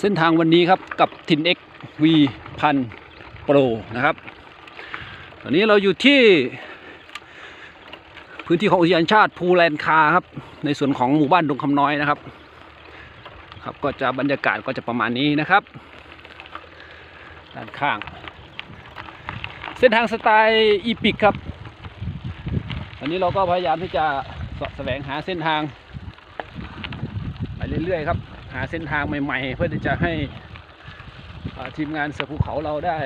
เส้นทางวันนี้ครับกับทิน X V พันโปรนะครับ ตอนนี้เราอยู่ที่ พื้นที่ของอุทยานชาติภูแลนคาครับ ในส่วนของหมู่บ้านดงคำน้อยนะครับ ครับก็จะบรรยากาศก็จะประมาณนี้นะครับ ด้านข้าง เส้นทางสไตล์อีพิกครับตอนนี้เราก็พยายามที่จะสะแสวงหาเส้นทาง ไปเรื่อยๆครับ หาเส้นทางใหม่ ๆ เพื่อที่จะให้ทีมงานเสือภูเขาเราได้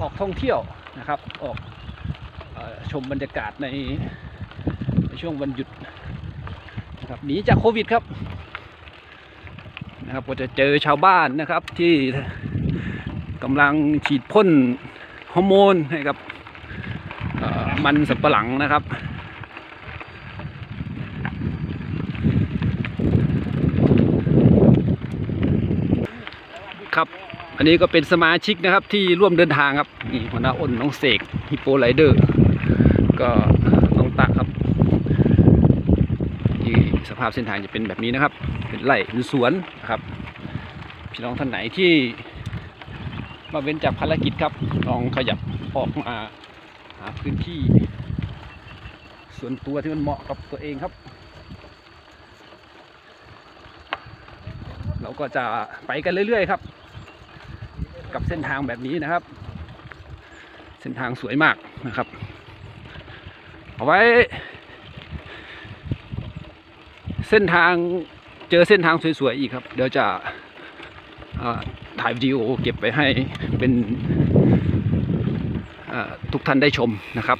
ออกท่องเที่ยวนะครับ ออกอชมบรรยากาศในในช่วงวันหยุดนะครับหนีจากโควิดครับนะครับก็จะเจอชาวบ้านนะครับที่กำลังฉีดพ่นฮอร์โมนให้กับมันสับปะหลังนะครับ ครับ อันนี้ก็เป็นสมาชิกนะครับที่ร่วมเดินทางครับนี่หัวหน้าอ้นน้องเสกฮิปโปไลเดอร์ ก็น้องตักครับที่สภาพเส้นทางจะเป็นแบบนี้นะครับ เป็นไร่เป็นสวนนะครับ พี่น้องท่านไหนที่มาเว้นจากภารกิจครับลองขยับออกมาหาพื้นที่ ส่วนตัวที่มันเหมาะกับตัวเองครับ เราก็จะไปกันเรื่อยๆครับ กับเส้นทางแบบนี้นะครับ เส้นทางสวยมากนะครับ เอาไว้ เส้นทางเจอเส้นทางสวยๆอีกครับ เดี๋ยวจะถ่ายวิดีโอเก็บไปให้เป็นทุกท่านได้ชมนะครับ